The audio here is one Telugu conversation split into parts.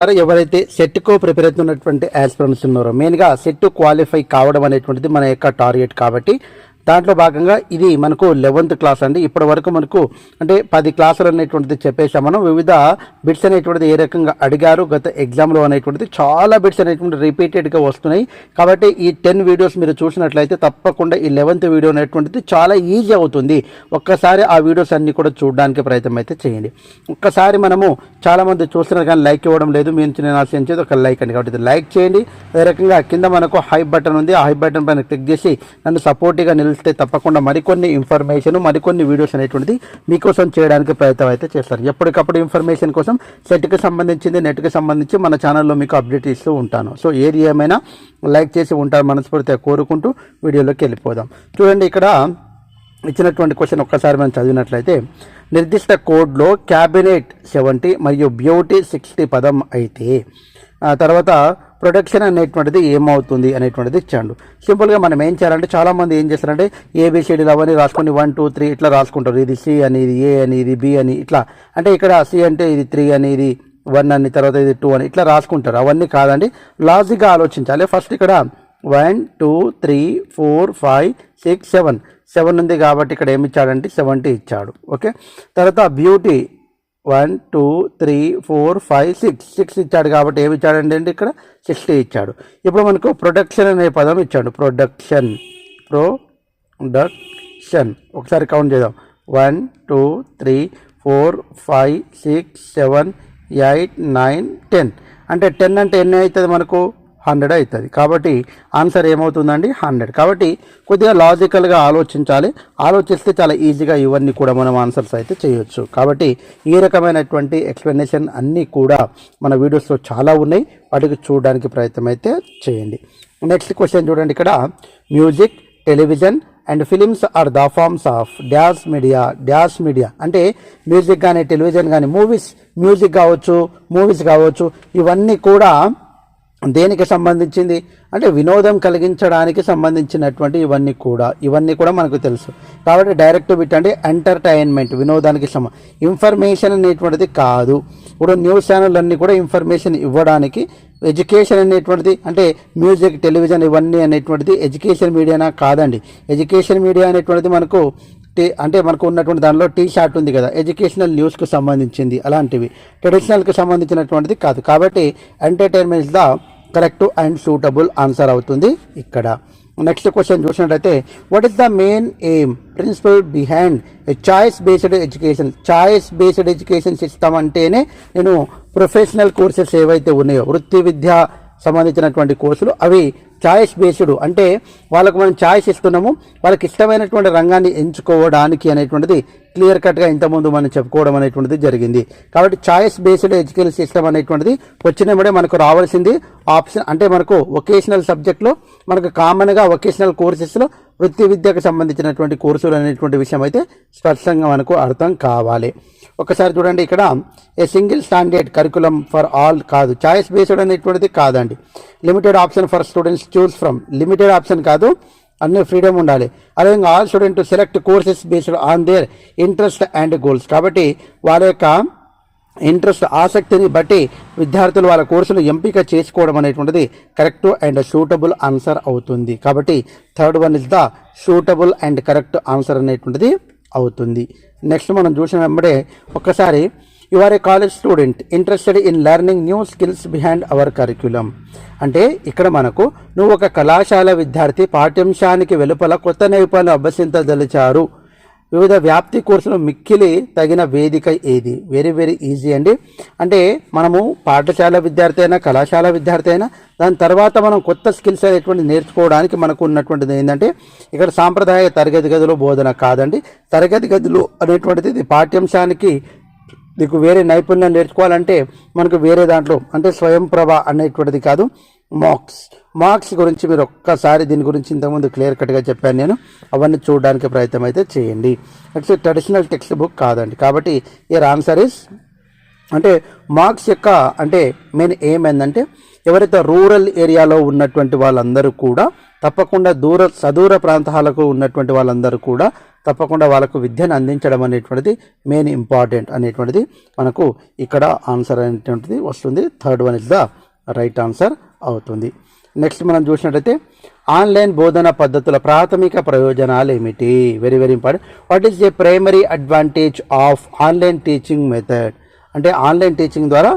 ఎవరైతే సెట్కు ప్రిపేర్ అవుతున్నటువంటి యాస్పిరెంట్స్ ఉన్నారో మెయిన్గా సెట్ క్వాలిఫై కావడం అనేటువంటిది మన యొక్క టార్గెట్ కాబట్టి దాంట్లో భాగంగా ఇది మనకు లెవెంత్ క్లాస్ అండి. ఇప్పటి వరకు మనకు అంటే పది క్లాసులు అనేటువంటిది చెప్పేసాం మనం. వివిధ బిట్స్ అనేటువంటిది ఏ రకంగా అడిగారు గత ఎగ్జామ్లో అనేటువంటిది చాలా బిట్స్ అనేటువంటి రిపీటెడ్గా వస్తున్నాయి. కాబట్టి ఈ టెన్ వీడియోస్ మీరు చూసినట్లయితే తప్పకుండా ఈ లెవెంత్ వీడియో అనేటువంటిది చాలా ఈజీ అవుతుంది. ఒక్కసారి ఆ వీడియోస్ అన్నీ కూడా చూడడానికి ప్రయత్నం అయితే చేయండి. ఒక్కసారి మనము చాలామంది చూస్తున్నారు కానీ లైక్ ఇవ్వడం లేదు. మీ నుంచి నేను ఆశించేది ఒక లైక్ అండి. కాబట్టి లైక్ చేయండి. అదే రకంగా కింద మనకు హై బటన్ ఉంది. ఆ హై బటన్ పైన క్లిక్ చేసి నన్ను సపోర్టివ్గా తెలిస్తే తప్పకుండా మరికొన్ని ఇన్ఫర్మేషన్ మరికొన్ని వీడియోస్ అనేటువంటిది మీకోసం చేయడానికి ప్రయత్నం అయితే చేస్తారు. ఎప్పటికప్పుడు ఇన్ఫర్మేషన్ కోసం సెట్కి సంబంధించింది నెట్కి సంబంధించి మన ఛానల్లో మీకు అప్డేట్ ఇస్తూ ఉంటాను. సో ఏది ఏమైనా లైక్ చేసి ఉంటారు మనస్ఫూర్తిగా కోరుకుంటూ వీడియోలోకి వెళ్ళిపోదాం. చూడండి ఇక్కడ ఇచ్చినటువంటి క్వశ్చన్ ఒక్కసారి మనం చదివినట్లయితే నిర్దిష్ట కోడ్లో క్యాబినెట్ సెవెంటీ మరియు బ్యూటీ సిక్స్టీ పదం అయితే ఆ తర్వాత ప్రొడక్షన్ అనేటువంటిది ఏమవుతుంది అనేటువంటిది ఇచ్చాడు. సింపుల్గా మనం ఏం చేయాలంటే చాలామంది ఏం చేస్తారంటే ఏబిసిడీలు అవన్నీ రాసుకొని వన్ టూ త్రీ ఇట్లా రాసుకుంటారు. ఇది సి అని ఇది ఏ అని ఇది బి అని ఇట్లా. అంటే ఇక్కడ సి అంటే ఇది త్రీ అని ఇది వన్ అని తర్వాత ఇది టూ అని ఇట్లా రాసుకుంటారు. అవన్నీ కాదండి. లాజిక్గా ఆలోచించాలి. ఫస్ట్ ఇక్కడ one two three four five six seven seven ఉంది కాబట్టి ఇక్కడ ఏమి ఇచ్చాడంటే సెవెంటీ ఇచ్చాడు. ఓకే తర్వాత beauty one two three four five six. Six ఇచ్చాడు కాబట్టి ఏమి ఇచ్చాడండి అండి ఇక్కడ? సిక్స్టీ ఇచ్చాడు. ఇప్పుడు మనకు ప్రొడక్షన్ అనే పదం ఇచ్చాడు. ప్రొడక్షన్. ప్రొడక్షన్. ఒకసారి కౌంట్ చేద్దాం. One two three four five six seven eight nine ten. అంటే టెన్ అంటే ఎన్ని అవుతుంది మనకు? హండ్రెడ్ అవుతుంది. కాబట్టి ఆన్సర్ ఏమవుతుందండి? హండ్రెడ్. కాబట్టి కొద్దిగా లాజికల్గా ఆలోచించాలి. ఆలోచిస్తే చాలా ఈజీగా ఇవన్నీ కూడా మనం ఆన్సర్స్ అయితే చేయొచ్చు. కాబట్టి ఈ రకమైనటువంటి ఎక్స్ప్లెనేషన్ అన్నీ కూడా మన వీడియోస్లో చాలా ఉన్నాయి. వాటికి చూడడానికి ప్రయత్నం అయితే చేయండి. నెక్స్ట్ క్వశ్చన్ చూడండి ఇక్కడ. Music television and films are the forms of dance media dance media అంటే మ్యూజిక్ కానీ టెలివిజన్ కానీ మూవీస్ మ్యూజిక్ కావచ్చు మూవీస్ కావచ్చు ఇవన్నీ కూడా దేనికి సంబంధించింది? అంటే వినోదం కలిగించడానికి సంబంధించినటువంటి ఇవన్నీ కూడా ఇవన్నీ కూడా మనకు తెలుసు. కాబట్టి డైరెక్ట్ బిట్ అంటే ఎంటర్టైన్మెంట్ వినోదానికి సంబ ఇన్ఫర్మేషన్ అనేటువంటిది కాదు. ఇప్పుడు న్యూస్ ఛానల్ అన్నీ కూడా ఇన్ఫర్మేషన్ ఇవ్వడానికి ఎడ్యుకేషన్ అనేటువంటిది అంటే మ్యూజిక్ టెలివిజన్ ఇవన్నీ అనేటువంటిది ఎడ్యుకేషన్ మీడియానా కాదండి. ఎడ్యుకేషన్ మీడియా అనేటువంటిది మనకు టీ అంటే మనకు ఉన్నటువంటి దానిలో టీ షార్ట్ ఉంది కదా ఎడ్యుకేషనల్ న్యూస్కు సంబంధించింది అలాంటివి. ట్రెడిషనల్కి సంబంధించినటువంటిది కాదు. కాబట్టి entertainment is the correct and suitable answer అవుతుంది ఇక్కడ. నెక్స్ట్ క్వశ్చన్ చూసినట్టయితే what is the main aim principle behind choice based education choice based education system అంటేనే నేను ప్రొఫెషనల్ కోర్సెస్ ఏవైతే ఉన్నాయో వృత్తి విద్య సంబంధించినటువంటి కోర్సులు. అవి చాయిస్ బేస్డ్ అంటే వాళ్ళకు మనం చాయిస్ ఇస్తున్నాము వాళ్ళకి ఇష్టమైనటువంటి రంగాన్ని ఎంచుకోవడానికి అనేటువంటిది క్లియర్ కట్గా ఇంతకుముందు మనం చెప్పుకోవడం అనేటువంటిది జరిగింది. కాబట్టి చాయిస్ బేస్డ్ ఎడ్యుకేషన్ సిస్టమ్ అనేటువంటిది వచ్చినప్పుడే మనకు రావాల్సింది ఆప్షన్ అంటే మనకు వొకేషనల్ సబ్జెక్ట్లో మనకు కామన్గా వొకేషనల్ కోర్సెస్లో వృత్తి విద్యకు సంబంధించినటువంటి కోర్సులు అనేటువంటి విషయం అయితే స్పష్టంగా మనకు అర్థం కావాలి. ఒకసారి చూడండి ఇక్కడ a single standard curriculum for all కాదు. చాయిస్ బేస్డ్ అనేటువంటిది కాదండి. Limited option for students choose from limited option కాదు అన్ని ఫ్రీడమ్ ఉండాలి. అదేవిధంగా all student to select courses based on their interest and goals కాబట్టి వాళ్ళ యొక్క ఇంట్రెస్ట్ ఆసక్తిని బట్టి విద్యార్థులు వాళ్ళ కోర్సులు ఎంపిక చేసుకోవడం అనేటువంటిది కరెక్ట్ అండ్ సూటబుల్ ఆన్సర్ అవుతుంది. కాబట్టి third one is the suitable and correct answer అనేటువంటిది అవుతుంది. నెక్స్ట్ మనం చూసిన వెంబడే ఒక్కసారి you are a college student interested in learning new skills behind our curriculum అంటే ఇక్కడ మనకు నువ్వు ఒక కళాశాల విద్యార్థి పాఠ్యాంశానికి వెలుపల కొత్త నైపుణ్యాలు అభ్యసించదలిచారు. వివిధ వ్యాప్తి కోర్సులు మిక్కిలి తగిన వేదిక ఏది? వెరీ వెరీ ఈజీ అండి. అంటే మనము పాఠశాల విద్యార్థి అయినా కళాశాల విద్యార్థి అయినా దాని తర్వాత మనం కొత్త స్కిల్స్ అనేటువంటి నేర్చుకోవడానికి మనకు ఉన్నటువంటిది ఏంటంటే ఇక్కడ సాంప్రదాయ తరగతి గదిలో బోధన కాదండి. తరగతి గదులు అనేటువంటిది ఇది పాఠ్యాంశానికి నీకు వేరే నైపుణ్యం నేర్చుకోవాలంటే మనకు వేరే దాంట్లో అంటే స్వయం ప్రభ అనేటువంటిది కాదు. మార్క్స్. మార్క్స్ గురించి మీరు ఒక్కసారి దీని గురించి ఇంతకుముందు క్లియర్ కట్గా చెప్పాను నేను. అవన్నీ చూడడానికి ప్రయత్నం అయితే చేయండి. ఇట్స్ ట్రెడిషనల్ టెక్స్ట్ బుక్ కాదండి. కాబట్టి ఇయర్ ఆన్సర్ ఇస్ అంటే మార్క్స్ యొక్క అంటే మెయిన్ ఏమైందంటే ఎవరైతే రూరల్ ఏరియాలో ఉన్నటువంటి వాళ్ళందరూ కూడా తప్పకుండా దూర సదూర ప్రాంతాలకు ఉన్నటువంటి వాళ్ళందరూ కూడా తప్పకుండా వాళ్ళకు విద్యను అందించడం అనేటువంటిది మెయిన్ ఇంపార్టెంట్ అనేటువంటిది మనకు ఇక్కడ ఆన్సర్ అనేటువంటిది వస్తుంది. Third one is the right answer అవుతుంది. నెక్స్ట్ మనం చూసినట్టయితే ఆన్లైన్ బోధన పద్ధతుల ప్రాథమిక ప్రయోజనాలు ఏమిటి? Very very important what is the primary advantage of online teaching method అంటే ఆన్లైన్ టీచింగ్ ద్వారా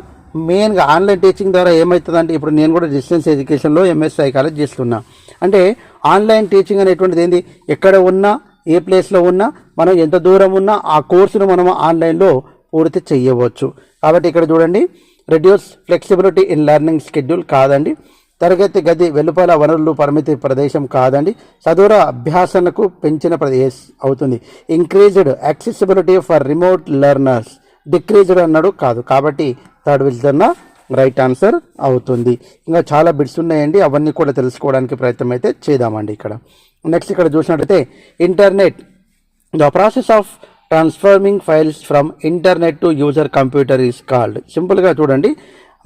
మెయిన్గా ఆన్లైన్ టీచింగ్ ద్వారా ఏమవుతుందంటే ఇప్పుడు నేను కూడా డిస్టెన్స్ ఎడ్యుకేషన్లో ఎంఎస్ సైకాలజీ చేస్తున్నా అంటే ఆన్లైన్ టీచింగ్ అనేటువంటిది ఏంది? ఎక్కడ ఉన్నా ఏ ప్లేస్లో ఉన్నా మనం ఎంత దూరం ఉన్నా ఆ కోర్సును మనం ఆన్లైన్లో పూర్తి చేయవచ్చు. కాబట్టి ఇక్కడ చూడండి reduce flexibility in learning schedule కాదండి. తరగతి గది వెలుపల వనరులు పరిమితి ప్రదేశం కాదండి. చదువుర అభ్యాసనకు పెంచిన ప్రదేశం అవుతుంది. Increased accessibility for remote learners decreased అన్నాడు కాదు. కాబట్టి థర్డ్ విజన్ రైట్ ఆన్సర్ అవుతుంది. ఇంకా చాలా బిట్స్ ఉన్నాయండి. అవన్నీ కూడా తెలుసుకోవడానికి ప్రయత్నం అయితే చేద్దామండి ఇక్కడ. నెక్స్ట్ ఇక్కడ చూసినట్టయితే internet the process of transforming files from internet to user computer is called సింపుల్గా చూడండి.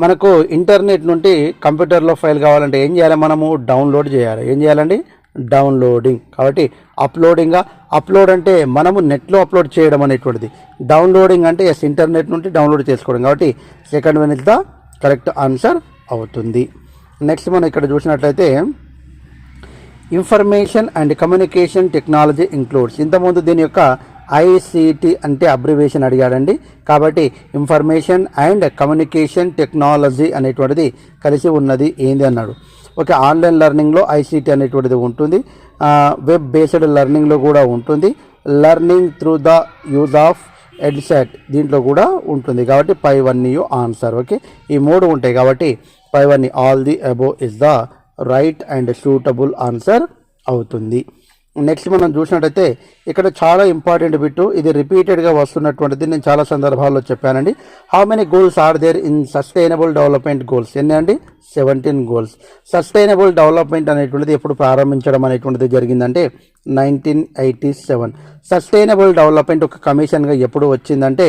మనకు ఇంటర్నెట్ నుండి కంప్యూటర్లో ఫైల్ కావాలంటే ఏం చేయాలి? మనము డౌన్లోడ్ చేయాలి. ఏం చేయాలండి? డౌన్లోడింగ్ కాబట్టి అప్లోడింగ్గా అప్లోడ్ అంటే మనము నెట్లో అప్లోడ్ చేయడం అనేటువంటిది. డౌన్లోడింగ్ అంటే ఎస్ ఇంటర్నెట్ నుండి డౌన్లోడ్ చేసుకోవడం. కాబట్టి second one is the correct answer అవుతుంది. నెక్స్ట్ మనం ఇక్కడ చూసినట్లయితే information and communication technology includes ఇంతకుముందు దీని యొక్క ఐసిటి అంటే అబ్రివేషన్ అడిగాడండి. కాబట్టి ఇన్ఫర్మేషన్ అండ్ కమ్యూనికేషన్ టెక్నాలజీ అనేటువంటిది కలిసి ఉన్నది. ఏంది అన్నాడు. ఓకే ఆన్లైన్ లెర్నింగ్లో ఐసీటీ అనేటువంటిది ఉంటుంది. వెబ్ బేస్డ్ లెర్నింగ్లో కూడా ఉంటుంది. Learning through the use of EDUSAT దీంట్లో కూడా ఉంటుంది. కాబట్టి by one you answer okay ఈ మూడు ఉంటాయి కాబట్టి by one all the above is the right and suitable answer అవుతుంది. నెక్స్ట్ మనం చూసినట్టయితే ఇక్కడ చాలా ఇంపార్టెంట్ బిట్టు ఇది రిపీటెడ్గా వస్తున్నటువంటిది. నేను చాలా సందర్భాల్లో చెప్పానండి. How many goals are there in sustainable development goals ఎన్ని అండి? సెవెంటీన్ గోల్స్ సస్టైనబుల్ డెవలప్మెంట్ అనేటువంటిది ఎప్పుడు ప్రారంభించడం అనేటువంటిది జరిగిందంటే nineteen eighty seven sustainable development ఒక కమిషన్గా ఎప్పుడు వచ్చిందంటే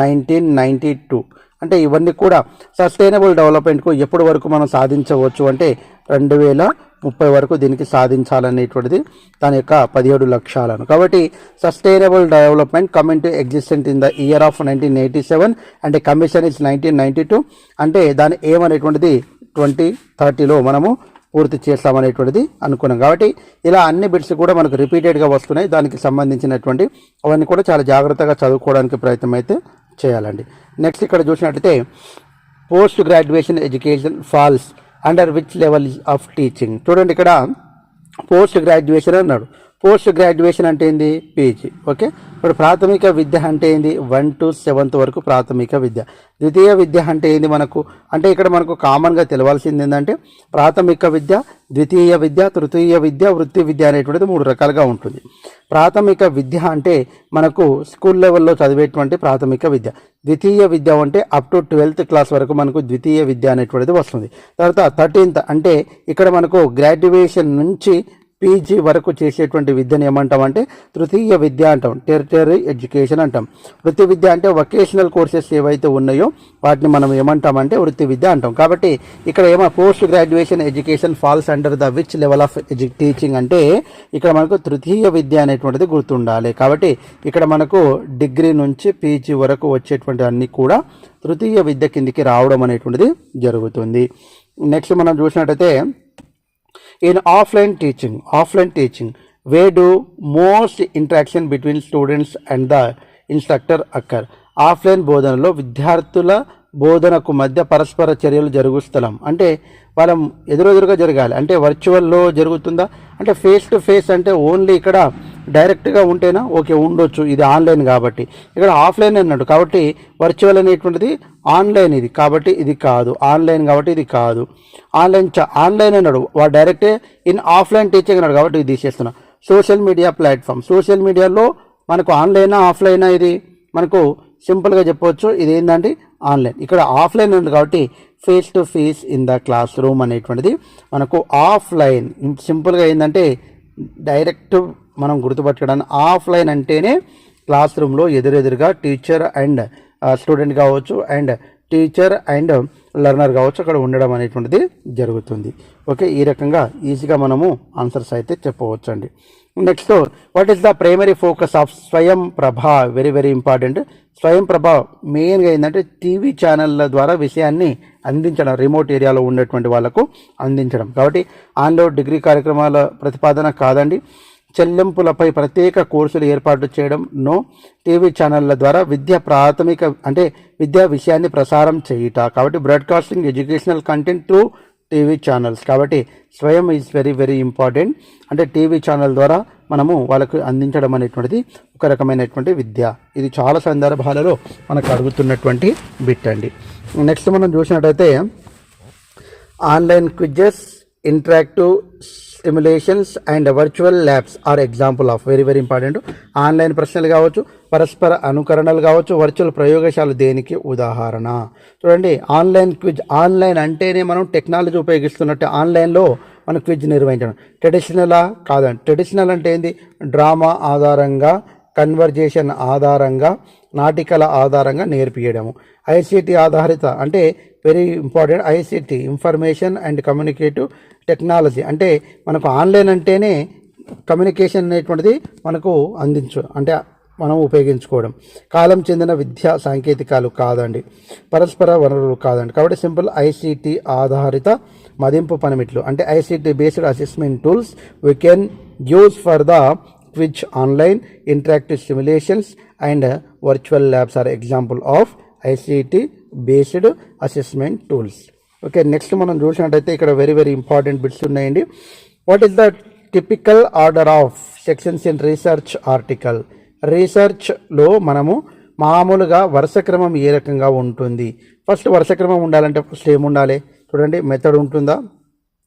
నైన్టీన్ నైంటీ టూ అంటే ఇవన్నీ కూడా సస్టైనబుల్ డెవలప్మెంట్కు ఎప్పటి వరకు మనం సాధించవచ్చు అంటే రెండు వేల ముప్పై వరకు దీనికి సాధించాలనేటువంటిది దాని యొక్క పదిహేడు లక్ష్యాలను. కాబట్టి sustainable development coming to existent in the year of nineteen eighty seven అంటే commission is nineteen ninety two అంటే దాని ఏమనేటువంటిది ట్వంటీ థర్టీలో మనము పూర్తి చేస్తామనేటువంటిది అనుకున్నాం. కాబట్టి ఇలా అన్ని బిట్స్ కూడా మనకు రిపీటెడ్గా వస్తున్నాయి. దానికి సంబంధించినటువంటి అవన్నీ కూడా చాలా జాగ్రత్తగా చదువుకోవడానికి ప్రయత్నం అయితే చేయాలండి. నెక్స్ట్ ఇక్కడ చూసినట్టయితే post graduation education falls under which level of teaching చూడండి ఇక్కడ పోస్ట్ గ్రాడ్యుయేషన్ అన్నాడు. పోస్ట్ గ్రాడ్యుయేషన్ అంటే ఏంది? PG okay? ఇప్పుడు ప్రాథమిక విద్య అంటే ఏంది? వన్ టు సెవెంత్ వరకు ప్రాథమిక విద్య. ద్వితీయ విద్య అంటే ఏంది మనకు? అంటే ఇక్కడ మనకు కామన్గా తెలవాల్సింది ఏంటంటే ప్రాథమిక విద్య ద్వితీయ విద్య తృతీయ విద్య వృత్తి విద్య అనేటువంటిది మూడు రకాలుగా ఉంటుంది. ప్రాథమిక విద్య అంటే మనకు స్కూల్ లెవెల్లో చదివేటువంటి ప్రాథమిక విద్య. ద్వితీయ విద్య అంటే అప్ టు ట్వెల్త్ క్లాస్ వరకు మనకు ద్వితీయ విద్య అనేటువంటిది వస్తుంది. తర్వాత థర్టీన్త్ అంటే ఇక్కడ మనకు గ్రాడ్యుయేషన్ నుంచి పీజీ వరకు చేసేటువంటి విద్యను ఏమంటామంటే తృతీయ విద్య అంటాం టెరిటరీ ఎడ్యుకేషన్ అంటాం. వృత్తి విద్య అంటే వొకేషనల్ కోర్సెస్ ఏవైతే ఉన్నాయో వాటిని మనం ఏమంటామంటే వృత్తి విద్య అంటాం. కాబట్టి ఇక్కడ ఏమో post graduation education falls under the which level of edu teaching అంటే ఇక్కడ మనకు తృతీయ విద్య అనేటువంటిది గుర్తుండాలి. కాబట్టి ఇక్కడ మనకు డిగ్రీ నుంచి పీజీ వరకు వచ్చేటువంటి అన్నీ కూడా తృతీయ విద్య కిందికి రావడం అనేటువంటిది జరుగుతుంది. నెక్స్ట్ మనం చూసినట్టయితే in offline teaching offline teaching where do most interaction between students and the instructor occur offline బోధనలో విద్యార్థుల బోధనకు మధ్య పరస్పర చర్యలు జరుగు స్థలం. అంటే వాళ్ళం ఎదురెదురుగా జరగాలి. అంటే వర్చువల్లో జరుగుతుందా? అంటే ఫేస్ టు ఫేస్ అంటే ఓన్లీ ఇక్కడ డైరెక్ట్గా ఉంటేనా? ఓకే ఉండొచ్చు. ఇది ఆన్లైన్ కాబట్టి. ఇక్కడ ఆఫ్లైన్ అన్నాడు కాబట్టి వర్చువల్ అనేటువంటిది ఆన్లైన్ ఇది. కాబట్టి ఇది కాదు. ఆన్లైన్ కాబట్టి ఇది కాదు. ఆన్లైన్ చ ఆన్లైన్ అన్నాడు. వాడు డైరెక్టే ఇన్ ఆఫ్లైన్ టీచింగ్ అన్నాడు కాబట్టి ఇది తీసేస్తున్నా. Social media platform. సోషల్ మీడియాలో మనకు ఆన్లైనా ఆఫ్లైనా ఇది? మనకు సింపుల్గా చెప్పవచ్చు. ఇది ఏంటంటే ఆన్లైన్. ఇక్కడ ఆఫ్లైన్ ఉంది కాబట్టి face to face in the classroom అనేటువంటిది. మనకు ఆఫ్లైన్. సింపుల్గా ఏంటంటే డైరెక్ట్ మనం గుర్తుపట్టడానికి ఆఫ్లైన్ అంటేనే క్లాస్ రూమ్లో ఎదురెదురుగా టీచర్ అండ్ స్టూడెంట్ కావచ్చు అండ్ టీచర్ అండ్ లెర్నర్ కావచ్చు అక్కడ ఉండడం అనేటువంటిది జరుగుతుంది. ఓకే ఈ రకంగా ఈజీగా మనము ఆన్సర్స్ అయితే చెప్పవచ్చు అండి next what is the primary focus of Swayam Prabha very very important స్వయం ప్రభ మెయిన్గా ఏంటంటే టీవీ ఛానళ్ళ ద్వారా విషయాన్ని అందించడం రిమోట్ ఏరియాలో ఉండేటువంటి వాళ్ళకు అందించడం. కాబట్టి ఆన్లో డిగ్రీ కార్యక్రమాల ప్రతిపాదన కాదండి. చెల్లింపులపై ప్రత్యేక కోర్సులు ఏర్పాటు చేయడం నో టీవీ ఛానళ్ళ ద్వారా విద్య ప్రాథమిక అంటే విద్యా విషయాన్ని ప్రసారం చేయుట. కాబట్టి broadcasting educational content through TV channels. కాబట్టి Swayam is very very important అంటే టీవీ ఛానల్ ద్వారా మనము వాళ్ళకు అందించడం అనేటువంటిది ఒక రకమైనటువంటి విద్య. ఇది చాలా సందర్భాలలో మనకు అడుగుతున్నటువంటి బిట్ అండి. నెక్స్ట్ మనం చూసినట్టయితే online quizzes interactive emulations and virtual labs are example of very very important online ప్రశ్నలు కావచ్చు పరస్పర అనుకరణలు కావచ్చు వర్చువల్ ప్రయోగశాల దేనికి ఉదాహరణ? చూడండి ఆన్లైన్ క్విజ్ ఆన్లైన్ అంటేనే మనం టెక్నాలజీ ఉపయోగిస్తున్నట్టు ఆన్లైన్లో మనం క్విజ్ నిర్వహించడం. ట్రెడిషనలా కాదండి. ట్రెడిషనల్ అంటే ఏంది? డ్రామా ఆధారంగా కన్వర్జేషన్ ఆధారంగా నాటికల ఆధారంగా నేర్పియడము. ఐసీటీ ఆధారిత అంటే very important ICT information and communicative technology అంటే మనకు ఆన్లైన్ అంటేనే కమ్యూనికేషన్ అనేటువంటిది మనకు అందించు అంటే మనం ఉపయోగించుకోవడం. కాలం చెందిన విద్యా సాంకేతికాలు కాదండి. పరస్పర వనరులు కాదండి. కాబట్టి సింపుల్ ఐసీటీ ఆధారిత మదింపు పనిమిట్లు. అంటే ICT based assessment tools we can use for the quiz online interactive simulations and virtual labs are example of ICT based assessment tools okay next మనం చూసినట్టయితే ఇక్కడ వెరీ వెరీ ఇంపార్టెంట్ బిట్స్ ఉన్నాయండి. What is the typical order of sections in research article రీసెర్చ్లో మనము మామూలుగా వరుస క్రమం ఏ రకంగా ఉంటుంది? ఫస్ట్ వరుస క్రమం ఉండాలంటే ఫస్ట్ ఏముండాలి? చూడండి మెథడ్ ఉంటుందా?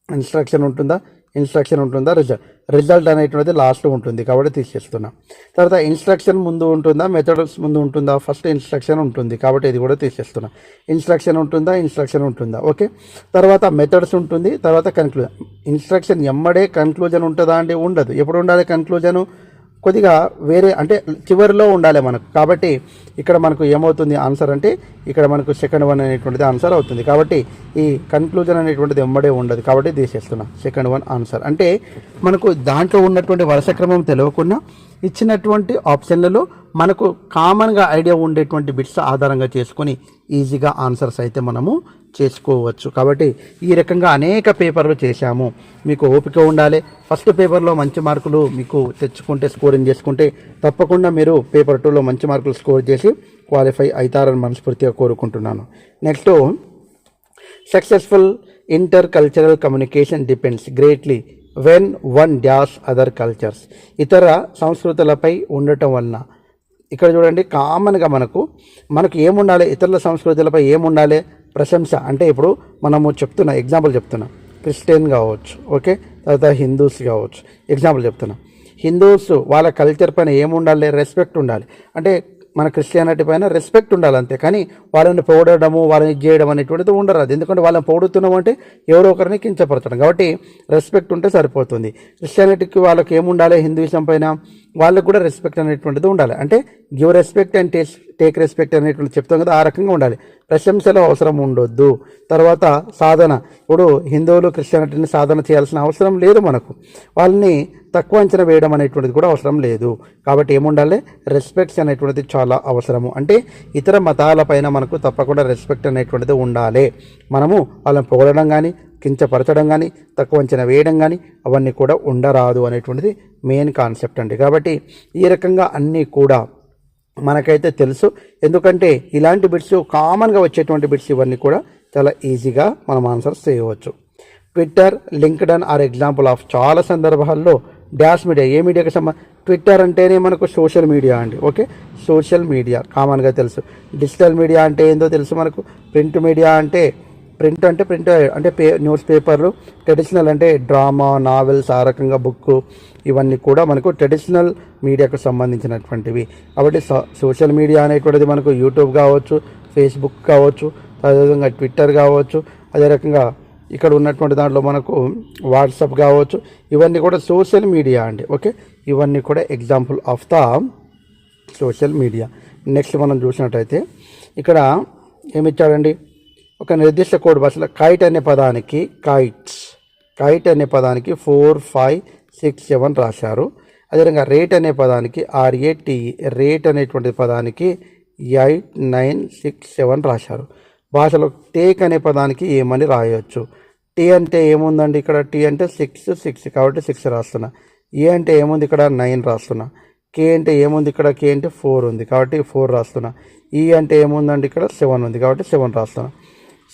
ఇన్స్ట్రక్షన్ ఉంటుందా? ఇన్స్ట్రక్షన్ ఉంటుందా? రిజల్ట్ రిజల్ట్ అనేటువంటిది లాస్ట్లో ఉంటుంది కాబట్టి తీసేస్తున్నాం. తర్వాత ఇన్స్ట్రక్షన్ ముందు ఉంటుందా? మెథడ్స్ ముందు ఉంటుందా? ఫస్ట్ ఇన్స్ట్రక్షన్ ఉంటుంది కాబట్టి ఇది కూడా తీసేస్తున్నాం. ఇన్స్ట్రక్షన్ ఉంటుందా? ఇన్స్ట్రక్షన్ ఉంటుందా? ఓకే తర్వాత మెథడ్స్ ఉంటుంది. తర్వాత కన్క్లూజన్ ఇన్స్ట్రక్షన్ ఎమ్మడే కన్క్లూజన్ ఉంటుందా అంటే ఉండదు. ఎప్పుడు ఉండాలి కన్క్లూజను కొద్దిగా వేరే అంటే చివరిలో ఉండాలి మనకు. కాబట్టి ఇక్కడ మనకు ఏమవుతుంది ఆన్సర్ అంటే ఇక్కడ మనకు సెకండ్ వన్ అనేటువంటిది ఆన్సర్ అవుతుంది. కాబట్టి ఈ కన్క్లూజన్ అనేటువంటిది ఎమ్మడే ఉండదు. కాబట్టి తీసేస్తున్నా. Second one answer. అంటే మనకు దాంట్లో ఉన్నటువంటి వరుస క్రమం తెలియకుండా ఇచ్చినటువంటి ఆప్షన్లలో మనకు కామన్గా ఐడియా ఉండేటువంటి బిట్స్ ఆధారంగా చేసుకొని ఈజీగా ఆన్సర్స్ అయితే మనము చేసుకోవచ్చు. కాబట్టి ఈ రకంగా అనేక పేపర్లు చేశాము. మీకు ఓపిక ఉండాలి. ఫస్ట్ పేపర్లో మంచి మార్కులు మీకు తెచ్చుకుంటే స్కోరింగ్ చేసుకుంటే తప్పకుండా మీరు పేపర్ టూలో మంచి మార్కులు స్కోర్ చేసి క్వాలిఫై అవుతారని మనస్ఫూర్తిగా కోరుకుంటున్నాను. Next successful intercultural communication depends greatly when one dash other cultures ఇతర సంస్కృతులపై ఉండటం వలన. ఇక్కడ చూడండి కామన్గా మనకు మనకు ఏముండాలి? ఇతరుల సంస్కృతులపై ఏముండాలి? ప్రశంస. అంటే ఇప్పుడు మనము చెప్తున్నా ఎగ్జాంపుల్ చెప్తున్నా. క్రిస్టియన్ కావచ్చు ఓకే తర్వాత హిందూస్ కావచ్చు. ఎగ్జాంపుల్ చెప్తున్నా. హిందూస్ వాళ్ళ కల్చర్ పైన ఏముండాలి? రెస్పెక్ట్ ఉండాలి. అంటే మన క్రిస్టియానిటీ పైన రెస్పెక్ట్ ఉండాలి అంతే. కానీ వాళ్ళని పొగడము వాళ్ళని చేయడం అనేటువంటిది ఉండరాదు. ఎందుకంటే వాళ్ళని పొగుడుతున్నాం అంటే ఎవరో ఒకరిని కించపరచడం. కాబట్టి రెస్పెక్ట్ ఉంటే సరిపోతుంది. క్రిస్టియానిటీకి వాళ్ళకి ఏముండాలి? హిందూయిజం పైన వాళ్ళకు కూడా రెస్పెక్ట్ అనేటువంటిది ఉండాలి. అంటే give respect and taste take respect అనేటువంటి చెప్తాం కదా ఆ రకంగా ఉండాలి. ప్రశంసలు అవసరం ఉండొద్దు. తర్వాత సాధన. ఇప్పుడు హిందువులు క్రిస్టియానిటీని సాధన చేయాల్సిన అవసరం లేదు మనకు. వాళ్ళని తక్కువ అంచనా వేయడం అనేటువంటిది కూడా అవసరం లేదు. కాబట్టి ఏముండాలి? రెస్పెక్ట్స్ అనేటువంటిది చాలా అవసరము. అంటే ఇతర మతాలపైన మనకు తప్పకుండా రెస్పెక్ట్ అనేటువంటిది ఉండాలి. మనము వాళ్ళని పొగడడం కానీ కించపరచడం కానీ తక్కువ అంచనా వేయడం కానీ అవన్నీ కూడా ఉండరాదు అనేటువంటిది మెయిన్ కాన్సెప్ట్ అండి. కాబట్టి ఈ రకంగా అన్నీ కూడా మనకైతే తెలుసు. ఎందుకంటే ఇలాంటి బిట్స్ కామన్గా వచ్చేటువంటి బిట్స్ ఇవన్నీ కూడా చాలా ఈజీగా మనం ఆన్సర్స్ చేయవచ్చు. Twitter LinkedIn are example of చాలా సందర్భాల్లో డాష్ మీడియా ఏ మీడియాకి సంబంధ ట్విట్టర్ అంటేనే మనకు సోషల్ మీడియా అండి. ఓకే సోషల్ మీడియా కామన్గా తెలుసు. డిజిటల్ మీడియా అంటే ఏందో తెలుసు మనకు. ప్రింట్ మీడియా అంటే ప్రింట్ అంటే ప్రింట్ అంటే పే న్యూస్ పేపర్లు ట్రెడిషనల్ అంటే డ్రామా నావెల్స్ ఆ రకంగా బుక్ ఇవన్నీ కూడా మనకు ట్రెడిషనల్ మీడియాకు సంబంధించినటువంటివి. కాబట్టి సో- సోషల్ మీడియా అనేటువంటిది మనకు యూట్యూబ్ కావచ్చు ఫేస్బుక్ కావచ్చు అదేవిధంగా ట్విట్టర్ కావచ్చు అదే రకంగా ఇక్కడ ఉన్నటువంటి దాంట్లో మనకు వాట్సాప్ కావచ్చు ఇవన్నీ కూడా సోషల్ మీడియా అండి. ఓకే? ఇవన్నీ కూడా example of the social media next మనం చూసినట్టయితే ఇక్కడ ఏమిచ్చాడండి? ఒక నిర్దిష్ట కోడ్ భాషలో కైట్ అనే పదానికి కైట్స్. కైట్ అనే పదానికి ఫోర్ ఫైవ్ సిక్స్ సెవెన్ రాశారు. అదేవిధంగా రేట్ అనే పదానికి ఆర్ఏటి రేట్ అనేటువంటి పదానికి ఎయిట్ నైన్ సిక్స్ సెవెన్ రాశారు. భాషలో టేక్ అనే పదానికి ఏమని రాయవచ్చు టీ అంటే ఏముందండి ఇక్కడ? టీ అంటే సిక్స్ సిక్స్ కాబట్టి సిక్స్ రాస్తున్నా. ఏ అంటే ఏముంది ఇక్కడ? నైన్ రాస్తున్నా. కే అంటే ఏముంది ఇక్కడ? కే అంటే ఫోర్ ఉంది కాబట్టి ఫోర్ రాస్తున్నా. ఈ అంటే ఏముందండి ఇక్కడ? సెవెన్ ఉంది కాబట్టి సెవెన్ రాస్తున్నా.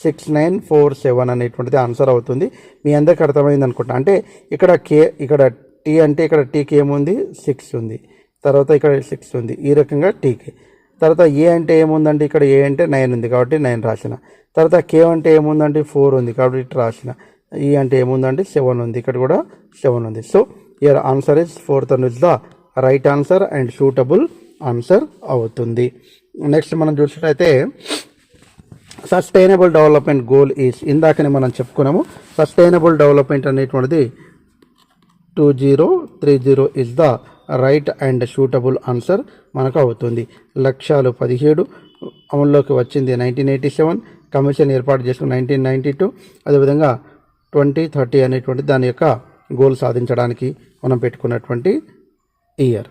సిక్స్ నైన్ ఫోర్ సెవెన్ అనేటువంటిది ఆన్సర్ అవుతుంది. మీ అందరికి అర్థమైంది అనుకుంటా. అంటే ఇక్కడ కే ఇక్కడ టీ అంటే ఇక్కడ టీకి ఏముంది? సిక్స్ ఉంది. తర్వాత ఇక్కడ సిక్స్ ఉంది. ఈ రకంగా టీకి తర్వాత ఏ అంటే ఏముందండి? ఇక్కడ ఏ అంటే నైన్ ఉంది కాబట్టి నైన్ రాసిన. తర్వాత కే అంటే ఏముందండి? ఫోర్ ఉంది కాబట్టి ఇటు రాసిన. ఈ అంటే ఏముందండి? సెవెన్ ఉంది. ఇక్కడ కూడా సెవెన్ ఉంది. So here answer is fourth one is the right answer and suitable answer అవుతుంది. నెక్స్ట్ మనం చూసినట్టయితే సస్టైనబుల్ డెవలప్మెంట్ గోల్ ఈస్ ఇందాకనే మనం చెప్పుకున్నాము. సస్టైనబుల్ డెవలప్మెంట్ అనేటువంటిది two zero three zero is the right and suitable answer మనకు అవుతుంది. లక్ష్యాలు పదిహేడు అమల్లోకి వచ్చింది నైన్టీన్ ఎయిటీ సెవెన్ కమిషన్ ఏర్పాటు చేసుకుని నైన్టీన్ నైంటీ టూ అదేవిధంగా ట్వంటీ థర్టీ అనేటువంటి దాని యొక్క గోల్ సాధించడానికి మనం పెట్టుకున్నటువంటి ఇయర్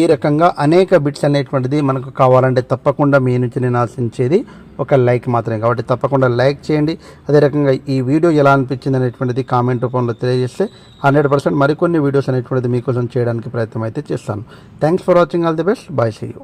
ఈ రకంగా అనేక బిట్స్ అనేటువంటిది మనకు కావాలంటే తప్పకుండా మీ నుంచి నేను ఆశించేది ఒక లైక్ మాత్రమే. కాబట్టి తప్పకుండా లైక్ చేయండి. అదే రకంగా ఈ వీడియో ఎలా అనిపించింది అనేటువంటిది కామెంట్ రూపంలో తెలియజేస్తే హండ్రెడ్ పర్సెంట్ మరికొన్ని వీడియోస్ అనేటువంటిది మీకోసం చేయడానికి ప్రయత్నం అయితే చేస్తాను. Thanks for watching all the best bye see you